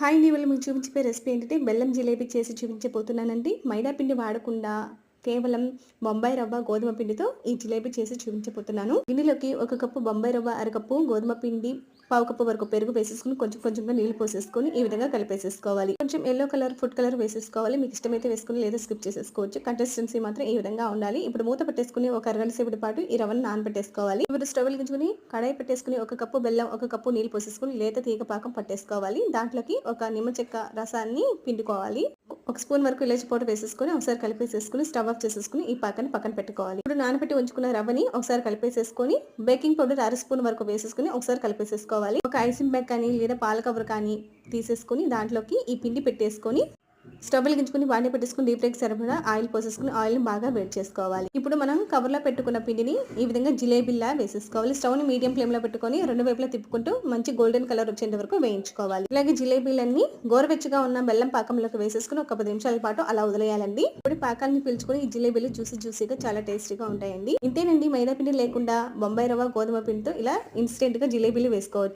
Hi అండి ఇవాళ మీకు చూపించే రెసిపీ ఏంటంటే బెల్లం జిలేబీ చేసి చూపించబోతున్నానండి. మైదా పిండి వాడకుండా కేవలం బొంబాయి రవ్వ గోధుమ పిండితో ఈ జిలేబీ చేసి చూపించబోతున్నాను. గిన్నెలోకి ఒక కప్పు బొంబాయి రవ్వ అరకప్పు గోధుమ పిండి పావు కప్పు వరకు పెరుగు వేసేసుకుని కొంచెం కొంచెంగా నీళ్ళు పోసేసుకొని ఈ విధంగా కలిపేసేసుకోవాలి. కొంచెం ఎల్లో కలర్ ఫుడ్ కలర్ వేసేసుకోవాలి. మీకు ఇష్టమైతే వేసుకుని లేదా స్కిప్ చేసేసుకోవచ్చు. కంటెస్టెన్సీ మాత్రం ఈ విధంగా ఉండాలి. ఇప్పుడు మూత పెట్టేసుకుని ఒక అరగంట సేపటి పాటు ఈ రవ్వను నానబెట్టేసుకోవాలి. ఇప్పుడు స్టవ్ వెలిగించుకుని కడాయి పెట్టేసుకుని ఒక కప్పు బెల్లం ఒక కప్పు నీళ్ళు పోసేసుకుని లేత తీగ పాకం పట్టేసుకోవాలి. దాంట్లోకి ఒక నిమ్మ చెక్క రసాన్ని పిండుకోవాలి. ఒక స్పూన్ వరకు ఇలాచి పౌడర్ వేసేసుకుని ఒకసారి కలిపేసేసుకుని స్టవ్ ఆఫ్ చేసేసుకుని ఈ పాకాన్ని పక్కన పెట్టుకోవాలి. ఇప్పుడు నానబెట్టి ఉంచుకున్న రవ్వని ఒకసారి కలిపేసేసుకొని బేకింగ్ పౌడర్ అర స్పూన్ వరకు వేసేసుకుని ఒకసారి కలిపేసేసుకోవాలి. ఒక ఐసింగ్ బ్యాగ్ కానీ లేదా పాల కవర్ కానీ తీసేసుకుని దాంట్లోకి ఈ పిండి పెట్టేసుకొని స్టవ్ వెలిగించుకుని బాండి పెట్టేసుకుని డీప్ ఫ్రైకి సరిపడా ఆయిల్ పోసేసుకుని ఆయిల్ని బాగా వేడి చేసుకోవాలి. ఇప్పుడు మనం కవర్లో పెట్టుకున్న పిండిని ఈ విధంగా జిలేబీలా వేసేసుకోవాలి. స్టవ్ని మీడియం ఫ్లేమ్లో పెట్టుకొని రెండు వైపులా తిప్పుకుంటూ మంచి గోల్డెన్ కలర్ వచ్చేంత వరకు వేయించుకోవాలి. ఇలాగే జిలేబీలన్నీ గోరువెచ్చగా ఉన్న బెల్లం పాకంలోకి వేసేసుకుని ఒక పది నిమిషాల పాటు అలా వదిలేయాలండి. ఇప్పుడు పాకాన్ని పీల్చుకొని ఈ జిలేబీలు జ్యూసీ జ్యూసీగా చాలా టేస్టీగా ఉంటాయండి. ఇంతేనండి మైదా పిండి లేకుండా బొంబాయి రవ్వ గోధుమ పిండితో ఇలా ఇన్స్టెంట్గా జిలేబీలు వేసుకోవచ్చు.